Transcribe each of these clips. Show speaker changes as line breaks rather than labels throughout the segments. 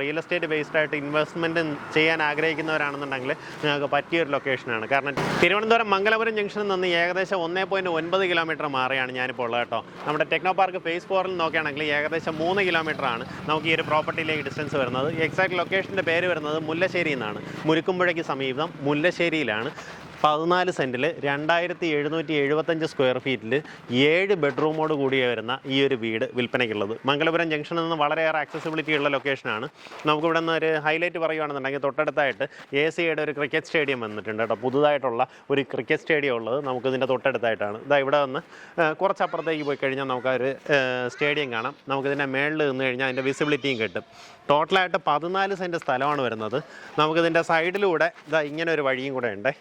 Real estate based ആയിട്ട് investment ചെയ്യാൻ ആഗ്രഹിക്കുന്നവരാണെന്നുണ്ടെങ്കിൽ നിങ്ങൾക്ക് പറ്റിയൊരു ലൊക്കേഷനാണ് കാരണം തിരുവനന്തപുരം മംഗലപുരം ജംഗ്ഷനിൽ നിന്ന് ഏകദേശം ഒന്നേ പോയിന്റ് ഒൻപത് കിലോമീറ്റർ മാറിയാണ് ഞാനിപ്പോൾ ഉള്ളത് കേട്ടോ. നമ്മുടെ ടെക്നോ പാർക്ക് ഫേസ് ഫോറിൽ നോക്കുകയാണെങ്കിൽ ഏകദേശം മൂന്ന് ആണ് നമുക്ക് ഈ ഒരു പ്രോപ്പർട്ടിയിലേക്ക് ഡിസ്റ്റൻസ് വരുന്നത്. എക്സാക്ട് ലൊക്കേഷന്റെ പേര് വരുന്നത് മുല്ലശ്ശേരി എന്നാണ് മുരുക്കുമ്പുഴയ്ക്ക് സമീപം മുല്ലശ്ശേരിയിലാണ്. പതിനാല് സെന്റിൽ രണ്ടായിരത്തി എഴുന്നൂറ്റി എഴുപത്തഞ്ച് സ്ക്വയർ ഫീറ്റിൽ ഏഴ് ബെഡ്റൂമോട് കൂടിയ വരുന്ന ഈ ഒരു വീട് വിൽപ്പനയ്ക്കുള്ളത്. മംഗലപുരം ജംഗ്ഷനിൽ നിന്ന് വളരെയേറെ ആക്സസിബിലിറ്റി ഉള്ള ലൊക്കേഷനാണ് നമുക്കിവിടെ നിന്ന് ഒരു ഹൈലൈറ്റ് പറയുകയാണെന്നുണ്ടെങ്കിൽ തൊട്ടടുത്തായിട്ട് എ സിയുടെ ഒരു ക്രിക്കറ്റ് സ്റ്റേഡിയം വന്നിട്ടുണ്ട് കേട്ടോ. പുതുതായിട്ടുള്ള ഒരു ക്രിക്കറ്റ് സ്റ്റേഡിയം ഉള്ളത് നമുക്കിതിന്റെ തൊട്ടടുത്തായിട്ടാണ്. ഇതാ ഇവിടെ വന്ന് ആ, കുറച്ചപ്പുറത്തേക്ക് പോയി കഴിഞ്ഞാൽ നമുക്ക് ഒരു സ്റ്റേഡിയം കാണാം. നമുക്കിതിന്റെ മേളിൽ നിന്ന് കഴിഞ്ഞാൽ അതിന്റെ വിസിബിലിറ്റിയും കിട്ടും. ടോട്ടലായിട്ട് പതിനാല് സെന്റ് സ്ഥലമാണ് വരുന്നത്. നമുക്കിതിന്റെ സൈഡിലൂടെ ഇതാ ഇങ്ങനെ ഒരു വഴിയും കൂടെ ഉണ്ടേ.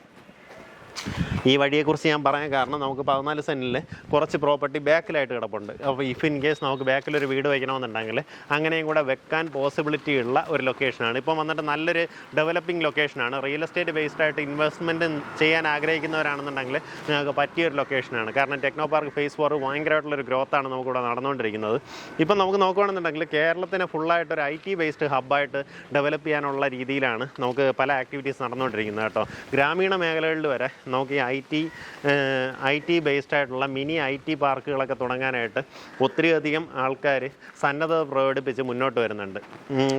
ഈ വഴിയെക്കുറിച്ച് ഞാൻ പറയാൻ കാരണം നമുക്ക് പതിനാല് സെന്റിൽ കുറച്ച് പ്രോപ്പർട്ടി ബാക്കിലായിട്ട് കിടപ്പുണ്ട്. അപ്പോൾ ഇഫ് ഇൻ കേസ് നമുക്ക് ബാക്കിലൊരു വീട് വയ്ക്കണമെന്നുണ്ടെങ്കിൽ അങ്ങനെയും കൂടെ വെക്കാൻ പോസിബിലിറ്റി ഉള്ള ഒരു ലൊക്കേഷനാണ് ഇപ്പം വന്നിട്ട് നല്ലൊരു ഡെവലപ്പിംഗ് ലൊക്കേഷനാണ് റിയൽ എസ്റ്റേറ്റ് ബേസ്ഡ് ആയിട്ട് ഇൻവെസ്റ്റ്മെന്റ് ചെയ്യാൻ ആഗ്രഹിക്കുന്നവരാണെന്നുണ്ടെങ്കിൽ നിങ്ങൾക്ക് പറ്റിയൊരു ലൊക്കേഷനാണ് കാരണം ടെക്നോ പാർക്ക് ഫേസ് ഫോർ ഭയങ്കരമായിട്ടുള്ളൊരു ഗ്രോത്താണ് നമുക്കിവിടെ നടന്നുകൊണ്ടിരിക്കുന്നത്. ഇപ്പം നമുക്ക് നോക്കുകയാണെന്നുണ്ടെങ്കിൽ കേരളത്തിന് ഫുള്ളായിട്ട് ഒരു ഐ ടി ബേസ്ഡ് ഹബ്ബായിട്ട് ഡെവലപ്പ് ചെയ്യാനുള്ള രീതിയിലാണ് നമുക്ക് പല ആക്ടിവിറ്റീസ് നടന്നുകൊണ്ടിരിക്കുന്നത് കേട്ടോ. ഗ്രാമീണ മേഖലകളിൽ വരെ നമുക്ക് ഈ I T I T based ആയിട്ടുള്ള മിനി ഐ ടി പാർക്കുകളൊക്കെ തുടങ്ങാനായിട്ട് ഒത്തിരിയധികം ആൾക്കാർ സന്നദ്ധത പ്രകടിപ്പിച്ച് മുന്നോട്ട് വരുന്നുണ്ട്.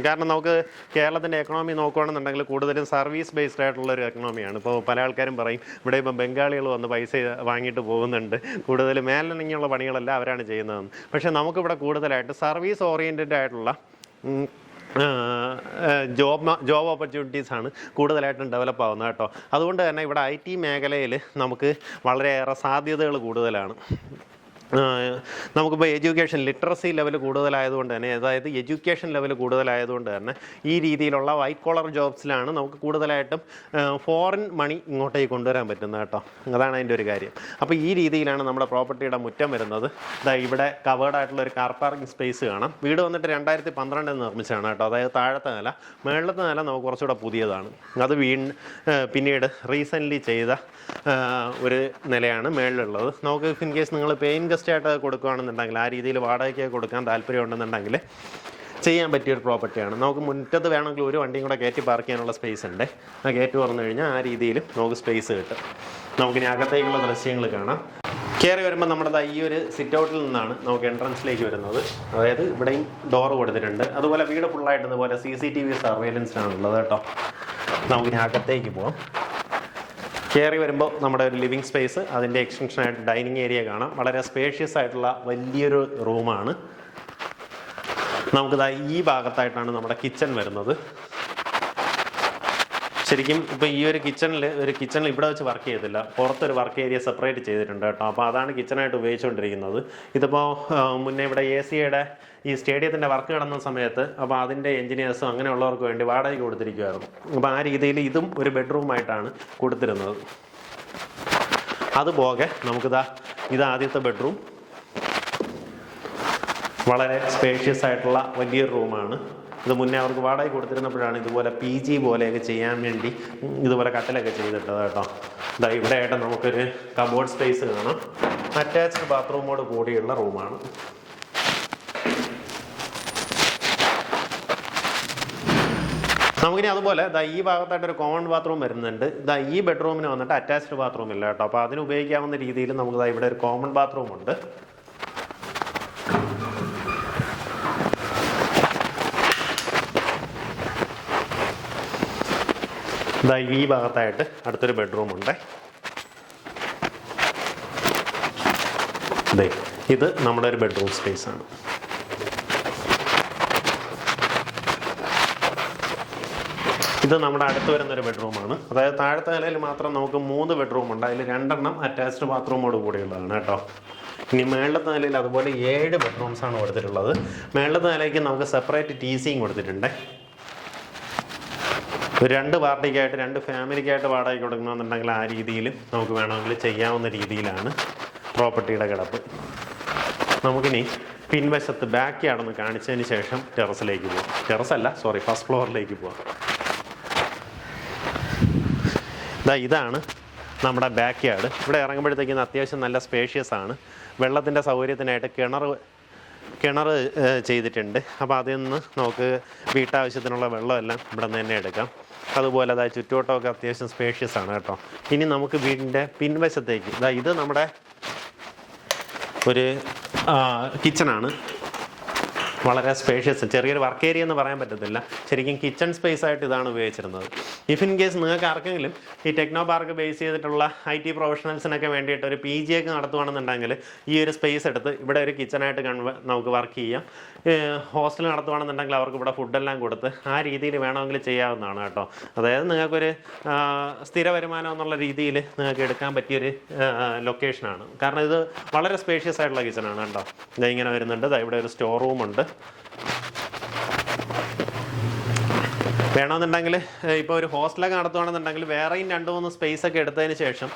കാരണം നമുക്ക് കേരളത്തിന്റെ എക്കണോമി നോക്കുകയാണെന്നുണ്ടെങ്കിൽ കൂടുതലും സർവീസ് ബേസ്ഡ് ആയിട്ടുള്ള ഒരു എക്കണോമിയാണ് ഇപ്പോൾ പല ആൾക്കാരും പറയും ഇവിടെ ഇപ്പം ബംഗാളികൾ വന്ന് പൈസ വാങ്ങിയിട്ട് പോകുന്നുണ്ട്. കൂടുതൽ മേലനങ്ങിയുള്ള പണികളെല്ലാം അവരാണ് ചെയ്യുന്നതെന്ന്. പക്ഷേ നമുക്കിവിടെ കൂടുതലായിട്ട് സർവീസ് ഓറിയന്റഡ് ആയിട്ടുള്ള ജോബ് ജോബ് ഓപ്പർച്യൂണിറ്റീസ് ആണ് കൂടുതലായിട്ടും ഡെവലപ്പ് ആവുന്നത് കേട്ടോ. അതുകൊണ്ട് തന്നെ ഇവിടെ ഐ ടി മേഖലയിൽ നമുക്ക് വളരെയേറെ സാധ്യതകൾ കൂടുതലാണ്. നമുക്കിപ്പോൾ എഡ്യൂക്കേഷൻ ലിറ്ററസി ലെവൽ കൂടുതലായതുകൊണ്ട് തന്നെ അതായത് എഡ്യൂക്കേഷൻ ലെവൽ കൂടുതലായതുകൊണ്ട് തന്നെ ഈ രീതിയിലുള്ള വൈറ്റ് കോളർ ജോബ്സിലാണ് നമുക്ക് കൂടുതലായിട്ടും ഫോറിൻ മണി ഇങ്ങോട്ടേക്ക് കൊണ്ടുവരാൻ പറ്റുന്നത് കേട്ടോ. അതാണ് അതിന്റെ ഒരു കാര്യം. അപ്പോൾ ഈ രീതിയിലാണ് നമ്മുടെ പ്രോപ്പർട്ടിയുടെ മുറ്റം വരുന്നത്. ഇതാ ഇവിടെ കവേർഡ് ആയിട്ടുള്ള ഒരു കാർ പാർക്കിംഗ് സ്പേസ് കാണാം. വീട് വന്നിട്ട് രണ്ടായിരത്തി പന്ത്രണ്ടിൽ നിർമ്മിച്ചതാണ് കേട്ടോ. അതായത് താഴത്തെ നില മേളത്തെ നില നമുക്ക് കുറച്ചുകൂടെ പുതിയതാണ്. അത് വീ പിന്നീട് റീസെന്റ്ലി ചെയ്ത ഒരു നിലയാണ് മേളിലുള്ളത്. നമുക്ക് ഇൻ കേസ് നിങ്ങൾ പെയിൻ ഗസ്റ്റ് ആയിട്ട് കൊടുക്കുകയാണെന്നുണ്ടെങ്കിൽ ആ രീതിയിൽ വാടകയ്ക്ക് കൊടുക്കാൻ താല്പര്യമുണ്ടെന്നുണ്ടെങ്കിൽ ചെയ്യാൻ പറ്റിയൊരു പ്രോപ്പർട്ടിയാണ്. നമുക്ക് മുറ്റത്ത് വേണമെങ്കിൽ ഒരു വണ്ടിയും കൂടെ കയറ്റി പാർക്ക് ചെയ്യാനുള്ള സ്പേസ് ഉണ്ട്. ആ കയറ്റി തുറന്നു കഴിഞ്ഞാൽ ആ രീതിയിൽ നമുക്ക് സ്പേസ് കിട്ടും. നമുക്കിനി അകത്തേക്കുള്ള ദൃശ്യങ്ങൾ കാണാം. കയറി വരുമ്പോൾ നമ്മുടെ ഈ ഒരു സിറ്റ് ഔട്ടിൽ നിന്നാണ് നമുക്ക് എൻട്രൻസിലേക്ക് വരുന്നത്. അതായത് ഇവിടെയും ഡോർ കൊടുത്തിട്ടുണ്ട്. അതുപോലെ വീട് ഫുള്ളായിട്ട് ഇതുപോലെ സി സി ടി വി സർവൈലൻസിനാണുള്ളത് കേട്ടോ. നമുക്കിനി അകത്തേക്ക് പോവാം. കയറി വരുമ്പോൾ നമ്മുടെ ഒരു ലിവിങ് സ്പേസ് അതിന്റെ എക്സ്റ്റൻഷനായിട്ട് ഡൈനിങ് ഏരിയ കാണാം. വളരെ സ്പേഷ്യസ് ആയിട്ടുള്ള വലിയൊരു റൂമാണ്. നമുക്കിതാ ഈ ഭാഗത്തായിട്ടാണ് നമ്മുടെ കിച്ചൺ വരുന്നത്. ശരിക്കും ഇപ്പൊ ഈ ഒരു കിച്ചണിൽ ഒരു കിച്ചണിൽ ഇവിടെ വെച്ച് വർക്ക് ചെയ്തില്ല പുറത്തൊരു വർക്ക് ഏരിയ സെപ്പറേറ്റ് ചെയ്തിട്ടുണ്ട് കേട്ടോ. അപ്പോൾ അതാണ് കിച്ചണായിട്ട് ഉപയോഗിച്ചുകൊണ്ടിരിക്കുന്നത്. ഇതിപ്പോൾ മുന്നേ ഇവിടെ എ സിയുടെ ഈ സ്റ്റേഡിയത്തിന്റെ വർക്ക് നടന്ന സമയത്ത് അപ്പോൾ അതിന്റെ എഞ്ചിനീയേഴ്സും അങ്ങനെയുള്ളവർക്ക് വേണ്ടി വാടകയ്ക്ക് കൊടുത്തിരിക്കുമായിരുന്നു അപ്പോൾ ആ രീതിയിൽ ഇതും ഒരു ബെഡ്റൂമായിട്ടാണ് കൊടുത്തിരുന്നത്. അതുപോകെ നമുക്കിതാ ഇത് ആദ്യത്തെ ബെഡ്റൂം വളരെ സ്പേഷ്യസ് ആയിട്ടുള്ള വലിയൊരു റൂമാണ് ഇത് മുന്നേ അവർക്ക് വാടക കൊടുത്തിരുന്നപ്പോഴാണ് ഇതുപോലെ പി ജി പോലെയൊക്കെ ചെയ്യാൻ വേണ്ടി ഇതുപോലെ കട്ടലൊക്കെ ചെയ്തിട്ടത് കേട്ടോ. ഇതാ ഇവിടെ ആയിട്ട് നമുക്കൊരു കബോർഡ് സ്പേസ് കാണാം. അറ്റാച്ച്ഡ് ബാത്റൂമോട് കൂടിയുള്ള റൂമാണ്. നമുക്കിനി അതുപോലെ ദാ ഈ ഭാഗത്തായിട്ട് ഒരു കോമൺ ബാത്റൂം വരുന്നുണ്ട്. ദാ ഈ ബെഡ്റൂമിന് വന്നിട്ട് അറ്റാച്ച്ഡ് ബാത്റൂം ഇല്ല കേട്ടോ. അപ്പോൾ അതിന് ഉപയോഗിക്കാവുന്ന രീതിയിൽ നമുക്ക് ഇവിടെ ഒരു കോമൺ ബാത്റൂം ഉണ്ട്. ദാ ഈ ഭാഗത്തായിട്ട് അടുത്തൊരു ബെഡ്റൂം ഉണ്ട്. ദേ ഇത് നമ്മുടെ ഒരു ബെഡ്റൂം സ്പേസ് ആണ്. ഇത് നമ്മുടെ അടുത്ത് വരുന്ന ഒരു ബെഡ്റൂമാണ് അതായത് താഴത്തെ നിലയിൽ മാത്രം നമുക്ക് മൂന്ന് ബെഡ്റൂം ഉണ്ട്. അതിൽ രണ്ടെണ്ണം അറ്റാച്ച്ഡ് ബാത്റൂമോട് കൂടിയുള്ളതാണ് കേട്ടോ. ഇനി മേളത്തെ നിലയിൽ അതുപോലെ ഏഴ് ബെഡ്റൂംസ് ആണ് കൊടുത്തിട്ടുള്ളത്. മേളത്തെ നിലയ്ക്ക് നമുക്ക് സെപ്പറേറ്റ് ടി സിയും കൊടുത്തിട്ടുണ്ട്. രണ്ട് പാർട്ടിക്കായിട്ട് രണ്ട് ഫാമിലിക്കായിട്ട് വാടകയ്ക്ക് കൊടുക്കണമെന്നുണ്ടെങ്കിൽ ആ രീതിയിൽ നമുക്ക് വേണമെങ്കിൽ ചെയ്യാവുന്ന രീതിയിലാണ് പ്രോപ്പർട്ടിയുടെ കിടപ്പ്. നമുക്കിനി പിൻവശത്ത് ബാക്ക് യാർഡൊന്ന് കാണിച്ചതിന് ശേഷം ടെറസിലേക്ക് പോകാം ടെറസല്ല സോറി ഫസ്റ്റ് ഫ്ലോറിലേക്ക് പോകാം ഇതാ ഇതാണ് നമ്മുടെ ബാക്ക് യാർഡ് ഇവിടെ ഇറങ്ങുമ്പോഴത്തേക്കും അത്യാവശ്യം നല്ല സ്പേഷ്യസ് ആണ് വെള്ളത്തിന്റെ സൗകര്യത്തിനായിട്ട് കിണർ കിണർ ചെയ്തിട്ടുണ്ട്. അപ്പോൾ അതിൽ നിന്ന് നമുക്ക് വീട്ടാവശ്യത്തിനുള്ള വെള്ളമെല്ലാം ഇവിടെ നിന്ന് തന്നെ എടുക്കാം. അതുപോലെ അതായത് ചുറ്റുവട്ടമൊക്കെ അത്യാവശ്യം സ്പേഷ്യസ് ആണ് കേട്ടോ. ഇനി നമുക്ക് വീടിന്റെ പിൻവശത്തേക്ക് ഇതാ ഇത് നമ്മുടെ ഒരു കിച്ചണാണ് വളരെ സ്പേഷ്യസ് ചെറിയൊരു വർക്ക് ഏരിയ എന്ന് പറയാൻ പറ്റത്തില്ല. ശരിക്കും കിച്ചൺ സ്പേസ് ആയിട്ട് ഇതാണ് ഉപയോഗിച്ചിരുന്നത്. ഇഫ് ഇൻ കേസ് നിങ്ങൾക്ക് ആർക്കെങ്കിലും ഈ ടെക്നോ പാർക്ക് ബേസ് ചെയ്തിട്ടുള്ള ഐ ടി പ്രൊഫഷണൽസിനൊക്കെ വേണ്ടിയിട്ട് ഒരു പി ജി ഒക്കെ നടത്തുവാണെന്നുണ്ടെങ്കിൽ ഈ ഒരു സ്പേസ് എടുത്ത് ഇവിടെ ഒരു കിച്ചണായിട്ട് നമുക്ക് വർക്ക് ചെയ്യാം. ഹോസ്റ്റൽ നടത്തുവാണെന്നുണ്ടെങ്കിൽ അവർക്ക് ഇവിടെ ഫുഡെല്ലാം കൊടുത്ത് ആ രീതിയിൽ വേണമെങ്കിൽ ചെയ്യാവുന്നതാണ് കേട്ടോ. അതായത് നിങ്ങൾക്കൊരു സ്ഥിര വരുമാനം എന്നുള്ള രീതിയിൽ നിങ്ങൾക്ക് എടുക്കാൻ പറ്റിയൊരു ലൊക്കേഷനാണ് കാരണം ഇത് വളരെ സ്പേഷ്യസ് ആയിട്ടുള്ള കിച്ചണാണ് കേട്ടോ. ഇങ്ങനെ വരുന്നുണ്ട്. ഇവിടെ ഒരു സ്റ്റോർ റൂം ഉണ്ട്. വേണമെന്നുണ്ടെങ്കിൽ ഇപ്പോൾ ഒരു ഹോസ്റ്റലൊക്കെ നടത്തുകയാണെന്നുണ്ടെങ്കിൽ വേറെയും രണ്ട് മൂന്ന് സ്പേസ് ഒക്കെ എടുത്തതിന് ശേഷം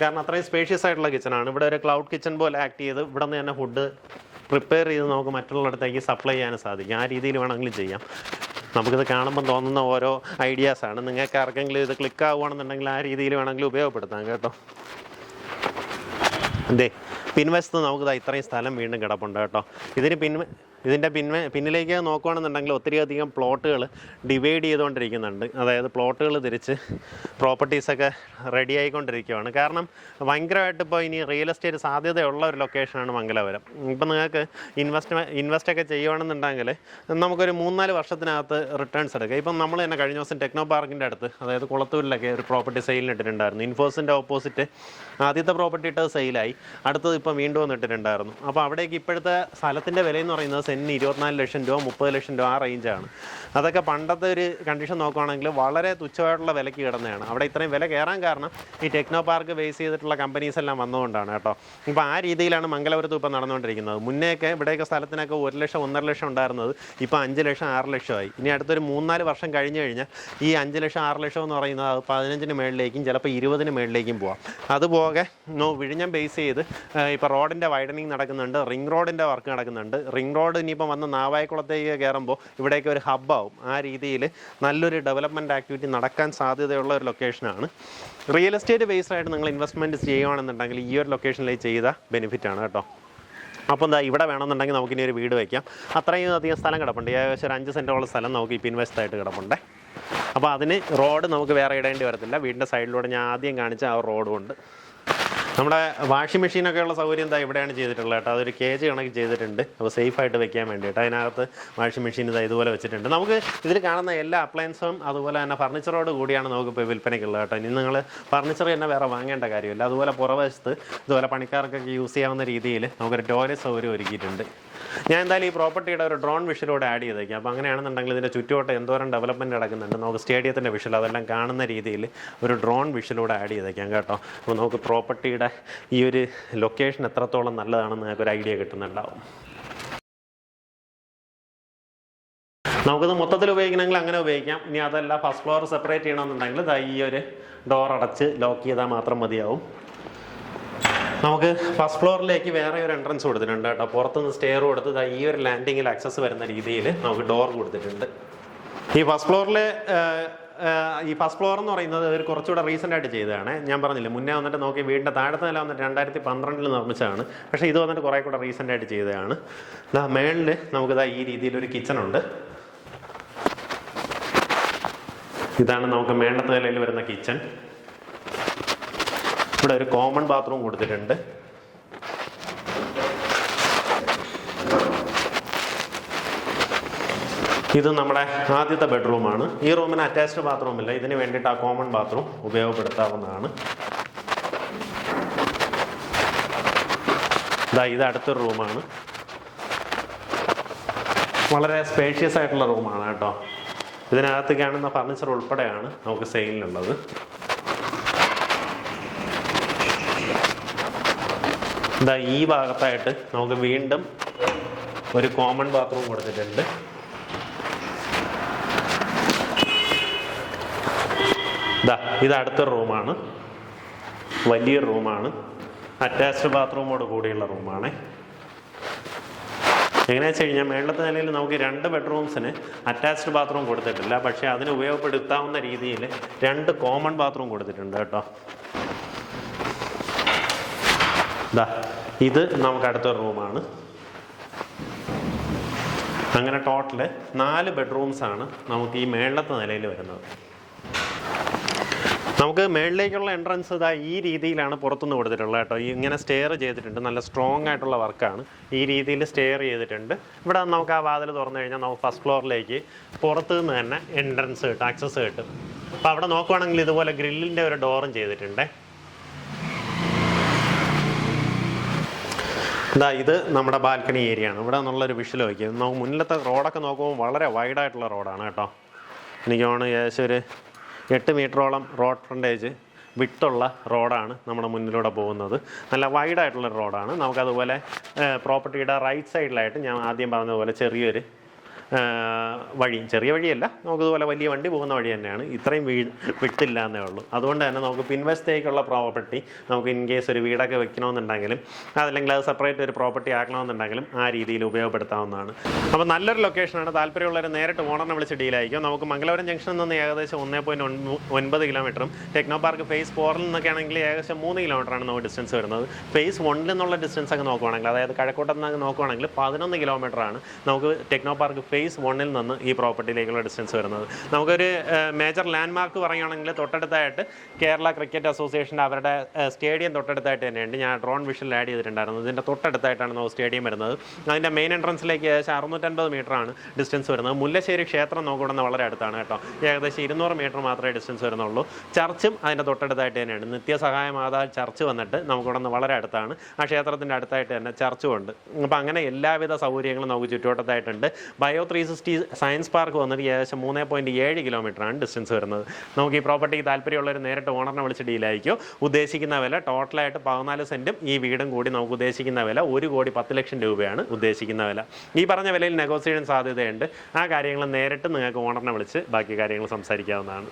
കാരണം അത്രയും സ്പേഷ്യസ് ആയിട്ടുള്ള കിച്ചണാണ് ഇവിടെ ഒരു ക്ലൗഡ് കിച്ചൺ പോലെ ആക്ട് ചെയ്ത് ഇവിടെ നിന്ന് തന്നെ ഫുഡ് പ്രിപ്പയർ ചെയ്ത് നമുക്ക് മറ്റുള്ളിടത്തേക്ക് സപ്ലൈ ചെയ്യാൻ സാധിക്കും. ആ രീതിയിൽ വേണമെങ്കിലും ചെയ്യാം. നമുക്കിത് കാണുമ്പോൾ തോന്നുന്ന ഓരോ ഐഡിയാസാണ് നിങ്ങൾക്ക് ആർക്കെങ്കിലും ഇത് ക്ലിക്ക് ആവുകയാണെന്നുണ്ടെങ്കിൽ ആ രീതിയിൽ വേണമെങ്കിൽ ഉപയോഗപ്പെടുത്താം കേട്ടോ. അതെ പിൻവശത്ത് നമുക്കിത് ഇത്രയും സ്ഥലം വീണ്ടും കിടപ്പുണ്ട് കേട്ടോ. ഇതിന് പിൻവ ഇതിന്റെ പിന്നെ പിന്നിലേക്ക് നോക്കുകയാണെന്നുണ്ടെങ്കിൽ ഒത്തിരിയധികം പ്ലോട്ടുകൾ ഡിവൈഡ് ചെയ്തുകൊണ്ടിരിക്കുന്നുണ്ട്. അതായത് പ്ലോട്ടുകൾ തിരിച്ച് പ്രോപ്പർട്ടീസൊക്കെ റെഡി ആയിക്കൊണ്ടിരിക്കുകയാണ് കാരണം ഭയങ്കരമായിട്ട് ഇപ്പോൾ ഇനി റിയൽ എസ്റ്റേറ്റ് സാധ്യതയുള്ള ഒരു ലൊക്കേഷനാണ് മംഗലാപുരം. ഇപ്പം നിങ്ങൾക്ക് ഇൻവെസ്റ്റ് ഇൻവെസ്റ്റൊക്കെ ചെയ്യുകയാണെന്നുണ്ടെങ്കിൽ നമുക്കൊരു മൂന്നാൽ വർഷത്തിനകത്ത് റിട്ടേൺസ് എടുക്കുക ഇപ്പം നമ്മൾ തന്നെ കഴിഞ്ഞ ദിവസം ടെക്നോ പാർക്കിന്റെ അടുത്ത് അതായത് കുളത്തൂരിലൊക്കെ ഒരു പ്രോപ്പർട്ടി സെയിലിന് ഇട്ടിട്ടുണ്ടായിരുന്നു. ഇൻഫോസിന്റെ ഓപ്പോസിറ്റ് ആദ്യത്തെ പ്രോപ്പർട്ടി ഇട്ടത് സെയിലായി അടുത്തത് ഇപ്പം വീണ്ടും വന്നിട്ടിട്ടുണ്ടായിരുന്നു അപ്പോൾ അവിടേക്ക് ഇപ്പോഴത്തെ സ്ഥലത്തിന്റെ വിലയെന്ന് പറയുന്നത് സെന്റിന് ഇരുപത്തിനാല് ലക്ഷം രൂപ മുപ്പത് ലക്ഷം രൂപ ആ റേഞ്ചാണ്. അതൊക്കെ പണ്ടത്തെ ഒരു കണ്ടീഷൻ നോക്കുകയാണെങ്കിൽ വളരെ തുച്ഛമായിട്ടുള്ള വിലയ്ക്ക് കിടന്നതാണ്. അവിടെ ഇത്രയും വില കയറാൻ കാരണം ഈ ടെക്നോ പാർക്ക് ബേസ് ചെയ്തിട്ടുള്ള കമ്പനീസ് എല്ലാം വന്നുകൊണ്ടാണ് കേട്ടോ. ഇപ്പോൾ ആ രീതിയിലാണ് മംഗലപുരത്ത് ഇപ്പോൾ നടന്നുകൊണ്ടിരിക്കുന്നത്. മുന്നേയൊക്കെ ഇവിടെയൊക്കെ സ്ഥലത്തിനൊക്കെ ഒരു ലക്ഷം ഒന്നര ലക്ഷം ഉണ്ടായിരുന്നത് ഇപ്പോൾ അഞ്ച് ലക്ഷം ആറ് ലക്ഷമായി. ഇനി അടുത്തൊരു മൂന്നാൽ വർഷം കഴിഞ്ഞ് കഴിഞ്ഞാൽ ഈ അഞ്ച് ലക്ഷം ആറ് ലക്ഷം എന്ന് പറയുന്നത് അത് പതിനഞ്ചിന് മേളിലേക്കും ചിലപ്പോൾ ഇരുപതിന് മേളിലേക്കും പോവാം. അതുപോലെ നോ വിഴിഞ്ഞം ബേസ് ചെയ്ത് ഇപ്പോൾ റോഡിന്റെ വൈഡനിങ് നടക്കുന്നുണ്ട് റിംഗ് റോഡിന്റെ വർക്ക് നടക്കുന്നുണ്ട്. റിംഗ് റോഡ് ഇനിയിപ്പോൾ വന്ന് നാവായക്കുളത്തേക്ക് കയറുമ്പോൾ ഇവിടേക്ക് ഒരു ഹബ്ബാവും. ആ രീതിയിൽ നല്ലൊരു ഡെവലപ്മെന്റ് ആക്ടിവിറ്റി നടക്കാൻ സാധ്യതയുള്ള ഒരു ലൊക്കേഷനാണ്. റിയൽ എസ്റ്റേറ്റ് ബേസ്ഡ് ആയിട്ട് നിങ്ങൾ ഇൻവെസ്റ്റ്മെന്റ് ചെയ്യുകയാണെന്നുണ്ടെങ്കിൽ ഈ ഒരു ലൊക്കേഷനിലേക്ക് ചെയ്ത ബെനിഫിറ്റ് ആണ് കേട്ടോ. അപ്പോൾ എന്താ ഇവിടെ വേണമെന്നുണ്ടെങ്കിൽ നമുക്കിനി ഒരു വീട് വയ്ക്കാം അത്രയും അധികം സ്ഥലം കിടപ്പുണ്ട്. ഏകദേശം ഒരു അഞ്ച് സെന്റോളം സ്ഥലം നമുക്ക് ഇപ്പോൾ ഇൻവെസ്റ്റ് ആയിട്ട് കിടപ്പുണ്ട്. അപ്പോൾ അതിന് റോഡ് നമുക്ക് വേറെ ഇടേണ്ടി വരത്തില്ല. വീടിന്റെ സൈഡിലൂടെ ഞാൻ ആദ്യം കാണിച്ച ആ റോഡും ഉണ്ട് നമ്മുടെ വാഷിംഗ് മെഷീനൊക്കെ ഉള്ള സൗകര്യം എന്താ ഇവിടെയാണ് ചെയ്തിട്ടുള്ളത് കേട്ടോ. അതൊരു കേജ് കണക്ക് ചെയ്തിട്ടുണ്ട്. അപ്പോൾ സേഫ് ആയിട്ട് വെക്കാൻ വേണ്ടിയിട്ട് അതിനകത്ത് വാഷിംഗ് മെഷീൻ ഇതാ ഇതുപോലെ വെച്ചിട്ടുണ്ട്. നമുക്ക് ഇതിൽ കാണുന്ന എല്ലാ അപ്ലയൻസും അതുപോലെ തന്നെ ഫർണിച്ചറോട് കൂടിയാണ് നമുക്ക് ഇപ്പോൾ വിൽപ്പനയ്ക്കുള്ളത് കേട്ടോ. ഇനി നിങ്ങൾ ഫർണിച്ചർ തന്നെ വേറെ വാങ്ങേണ്ട കാര്യമില്ല. അതുപോലെ പുറവശത്ത് ഇതുപോലെ പണിക്കാർക്കൊക്കെ യൂസ് ചെയ്യാവുന്ന രീതിയിൽ നമുക്കൊരു ടോയ്ലറ്റ് സൗകര്യം ഒരുക്കിയിട്ടുണ്ട്. ഞാൻ എന്തായാലും ഈ പ്രോപ്പർട്ടിയുടെ ഒരു ഡ്രോൺ വിഷലൂടെ ആഡ് ചെയ്തേക്കാം. അപ്പോൾ അങ്ങനെയാണെന്നുണ്ടെങ്കിൽ ഇതിന്റെ ചുറ്റുവട്ടം എന്തോരം ഡെവലപ്മെന്റ് നടക്കുന്നുണ്ട് നമുക്ക് സ്റ്റേഡിയത്തിന്റെ വിഷൽ അതെല്ലാം കാണുന്ന രീതിയിൽ ഒരു ഡ്രോൺ വിഷലൂടെ ആഡ് ചെയ്തേക്കാം കേട്ടോ. അപ്പോൾ നമുക്ക് പ്രോപ്പർട്ടിയുടെ ഈ ഒരു ലൊക്കേഷൻ എത്രത്തോളം നല്ലതാണെന്ന് ഒരു ഐഡിയ കിട്ടുന്നുണ്ടാവും. നമുക്കിത് മൊത്തത്തിൽ ഉപയോഗിക്കണമെങ്കിൽ അങ്ങനെ ഉപയോഗിക്കാം. ഇനി അതല്ല ഫസ്റ്റ് ഫ്ലോർ സെപ്പറേറ്റ് ചെയ്യണമെന്നുണ്ടെങ്കിൽ ഈ ഒരു ഡോർ അടച്ച് ലോക്ക് ചെയ്താൽ മാത്രം മതിയാവും. നമുക്ക് ഫസ്റ്റ് ഫ്ലോറിലേക്ക് വേറെ ഒരു എൻട്രൻസ് കൊടുത്തിട്ടുണ്ട് കേട്ടോ. പുറത്തുനിന്ന് സ്റ്റെയർ കൊടുത്ത് ഈ ഒരു ലാൻഡിങ്ങിൽ ആക്സസ് വരുന്ന രീതിയിൽ നമുക്ക് ഡോർ കൊടുത്തിട്ടുണ്ട്. ഈ ഫസ്റ്റ് ഫ്ലോറിൽ ഈ ഫസ്റ്റ് ഫ്ലോർ എന്ന് പറയുന്നത് ഒരു കുറച്ചുകൂടെ റീസെന്റ് ആയിട്ട് ചെയ്തതാണ്. ഞാൻ പറഞ്ഞില്ല മുന്നേ വന്നിട്ട് നോക്കി വീടിന്റെ താഴത്തെ നില വന്നിട്ട് രണ്ടായിരത്തി പന്ത്രണ്ടിൽ നിർമ്മിച്ചതാണ്. പക്ഷേ ഇത് വന്നിട്ട് കുറേ കൂടെ റീസെന്റ് ആയിട്ട് ചെയ്തതാണ്. ഇതാ മേളിൽ നമുക്കിതാ ഈ രീതിയിലൊരു കിച്ചണുണ്ട് ഇതാണ് നമുക്ക് മേളത്തെ നിലയിൽ വരുന്ന കിച്ചൺ ഇവിടെ ഒരു കോമൺ ബാത്റൂം കൊടുത്തിട്ടുണ്ട്. ഇത് നമ്മുടെ ആദ്യത്തെ ബെഡ്റൂമാണ് ഈ റൂമിന് അറ്റാച്ച്ഡ് ബാത്റൂം ഇല്ല. ഇതിന് വേണ്ടിയിട്ട് ആ കോമൺ ബാത്റൂം ഉപയോഗപ്പെടുത്താവുന്നതാണ്. ഇതാ ഇത് അടുത്തൊരു റൂമാണ് വളരെ സ്പേഷ്യസ് ആയിട്ടുള്ള റൂമാണ് കേട്ടോ. ഇതിനകത്ത് കാണുന്ന ഫർണിച്ചർ ഉൾപ്പെടെയാണ് നമുക്ക് സെയിലിനുള്ളത് ഇതാ ഈ ഭാഗത്തായിട്ട് നമുക്ക് വീണ്ടും ഒരു കോമൺ ബാത്റൂം കൊടുത്തിട്ടുണ്ട്. ഇതാ ഇത് അടുത്ത റൂമാണ്. വലിയ റൂമാണ്. അറ്റാച്ച്ഡ് ബാത്റൂമോട് കൂടിയുള്ള റൂമാണ്. എങ്ങനെയാ വെച്ച് കഴിഞ്ഞാൽ മേളത്തെ നിലയിൽ നമുക്ക് രണ്ട് ബെഡ്റൂംസിന് അറ്റാച്ച്ഡ് ബാത്റൂം കൊടുത്തിട്ടില്ല. പക്ഷേ അതിന് ഉപയോഗപ്പെടുത്താവുന്ന രീതിയിൽ രണ്ട് കോമൺ ബാത്റൂം കൊടുത്തിട്ടുണ്ട് കേട്ടോ. ദാ ഇത് നമുക്ക് അടുത്ത റൂമാണ്. അങ്ങനെ ടോട്ടൽ നാല് ബെഡ്റൂംസ് ആണ് നമുക്ക് ഈ മേളത്തെ നിലയിൽ വരുന്നത്. നമുക്ക് മേളിലേക്കുള്ള എൻട്രൻസ് ഇതാ ഈ രീതിയിലാണ് പുറത്തുനിന്ന് കൊടുത്തിട്ടുള്ളത് കേട്ടോ. ഇങ്ങനെ സ്റ്റെയർ ചെയ്തിട്ടുണ്ട്. നല്ല സ്ട്രോങ് ആയിട്ടുള്ള വർക്കാണ് ഈ രീതിയിൽ സ്റ്റെയർ ചെയ്തിട്ടുണ്ട്. ഇവിടെ നമുക്ക് ആ വാതിൽ തുറന്നു കഴിഞ്ഞാൽ നമുക്ക് ഫസ്റ്റ് ഫ്ലോറിലേക്ക് പുറത്തു നിന്ന് തന്നെ എൻട്രൻസ് കിട്ടും ആക്സസ് കിട്ടും. അപ്പോൾ അവിടെ നോക്കുവാണെങ്കിൽ ഇതുപോലെ ഗ്രില്ലിന്റെ ഒരു ഡോറും ചെയ്തിട്ടുണ്ടേ. ഇതാ ഇത് നമ്മുടെ ബാൽക്കണി ഏരിയ ആണ് ഇവിടെ നിന്നുള്ളൊരു വിഷ്വൽ വയ്ക്കും. നമുക്ക് മുന്നിലത്തെ റോഡൊക്കെ നോക്കുമ്പോൾ വളരെ വൈഡായിട്ടുള്ള റോഡാണ് കേട്ടോ. എനിക്ക് തോന്നുന്നു ഏകദേശം ഒരു എട്ട് മീറ്ററോളം റോഡ് ഫ്രണ്ടേജ് വിട്ടുള്ള റോഡാണ് നമ്മുടെ മുന്നിലൂടെ പോകുന്നത്. നല്ല വൈഡായിട്ടുള്ള റോഡാണ്. നമുക്കതുപോലെ പ്രോപ്പർട്ടിയുടെ റൈറ്റ് സൈഡിലായിട്ട് ഞാൻ ആദ്യം പറഞ്ഞതുപോലെ ചെറിയൊരു വഴി ചെറിയ വഴിയല്ല. നമുക്കിതുപോലെ വലിയ വണ്ടി പോകുന്ന വഴി തന്നെയാണ്. ഇത്രയും വീ വിട്ടില്ല എന്നേ ഉള്ളൂ. അതുകൊണ്ട് തന്നെ നമുക്ക് പിൻവശത്തേക്കുള്ള പ്രോപ്പർട്ടി നമുക്ക് ഇൻ കേസ് ഒരു വീടൊക്കെ വെക്കണമെന്നുണ്ടെങ്കിലും അതല്ലെങ്കിൽ അത് സെപ്പറേറ്റ് ഒരു പ്രോപ്പർട്ടി ആക്കണമെന്നുണ്ടെങ്കിലും ആ രീതിയിൽ ഉപയോഗപ്പെടുത്താവുന്നതാണ്. അപ്പോൾ നല്ലൊരു ലൊക്കേഷനാണ് താല്പര്യമുള്ളവർ നേരിട്ട് ഓണറിനെ വിളിച്ച് ഡീലായിരിക്കും നമുക്ക് മംഗലപുരം ജംഗ്ഷനിൽ നിന്ന് ഏകദേശം ഒന്നേ പോയിന്റ് ഒൻപത് കിലോമീറ്ററും ടെക്നോ പാർക്ക് ഫേസ് ഫോറിൽ നിന്നൊക്കെ ആണെങ്കിൽ ഏകദേശം മൂന്ന് കിലോമീറ്ററാണ് നമുക്ക് ഡിസ്റ്റൻസ് വരുന്നത്. ഫേസ് വണ്ണിൽ നിന്നുള്ള ഡിസ്റ്റൻസ് ഒക്കെ നോക്കുവാണെങ്കിൽ അതായത് കഴക്കൂട്ടം നോക്കുവാണെങ്കിൽ പതിനൊന്ന് കിലോമീറ്ററാണ് നമുക്ക് ടെക്നോ പാർക്ക് ഫേസ് വണ്ണിൽ നിന്ന് ഈ പ്രോപ്പർട്ടിയിലേക്കുള്ള ഡിസ്റ്റൻസ് വരുന്നത്. നമുക്കൊരു മേജർ ലാൻഡ്മാർക്ക് പറയുകയാണെങ്കിൽ തൊട്ടടുത്തായിട്ട് കേരള ക്രിക്കറ്റ് അസോസിയേഷന്റെ അവരുടെ സ്റ്റേഡിയം തൊട്ടടുത്തായിട്ട് തന്നെയുണ്ട്. ഞാൻ ഡ്രോൺ വിഷനിൽ ആഡ് ചെയ്തിട്ടുണ്ടായിരുന്നു. ഇതിന്റെ തൊട്ടടുത്തായിട്ടാണ് നമുക്ക് സ്റ്റേഡിയം വരുന്നത്. അതിന്റെ മെയിൻ എൻട്രൻസിലേക്ക് ഏകദേശം അറുന്നൂറ്റൻപത് ആണ് ഡിസ്റ്റൻസ് വരുന്നത്. മുല്ലശ്ശേരി ക്ഷേത്രം നോക്കുന്ന വളരെ അടുത്താണ് കേട്ടോ. ഏകദേശം ഇരുന്നൂറ് മീറ്റർ മാത്രമേ ഡിസ്റ്റൻസ് വരുന്നുള്ളൂ. ചർച്ചും അതിന്റെ തൊട്ടടുത്തായിട്ട് തന്നെയാണ് നിത്യസഹായ മാതാ ചർച്ച് വന്നിട്ട് നമുക്കിവിടെ നിന്ന് വളരെ അടുത്താണ്. ആ ക്ഷേത്രത്തിന്റെ അടുത്തായിട്ട് തന്നെ ചർച്ചും ഉണ്ട്. അപ്പോൾ അങ്ങനെ എല്ലാവിധ സൗകര്യങ്ങളും നമുക്ക് ചുറ്റുവട്ടത്തായിട്ടുണ്ട്. Bio three sixty science park വന്നിട്ട് ഏകദേശം മൂന്ന് പോയിന്റ് ഏഴ് കിലോമീറ്ററാണ് ഡിസ്റ്റൻസ് വരുന്നത്. നമുക്ക് ഈ പ്രോപ്പർട്ടിക്ക് താല്പര്യമുള്ളവർ നേരിട്ട് ഓണറിനെ വിളിച്ച് ഡീലായിരിക്കും ഉദ്ദേശിക്കുന്ന വില ടോട്ടലായിട്ട് പതിനാല് സെന്റും ഈ വീടും കൂടി നമുക്ക് ഉദ്ദേശിക്കുന്ന വില ഒരു കോടി പത്ത് ലക്ഷം രൂപയാണ് ഉദ്ദേശിക്കുന്ന വില. ഈ പറഞ്ഞ വിലയിൽ നെഗോസിയേഷൻ സാധ്യതയുണ്ട്. ആ കാര്യങ്ങൾ നേരിട്ട് നിങ്ങൾക്ക് ഓണറിനെ വിളിച്ച് ബാക്കി കാര്യങ്ങൾ സംസാരിക്കാവുന്നതാണ്.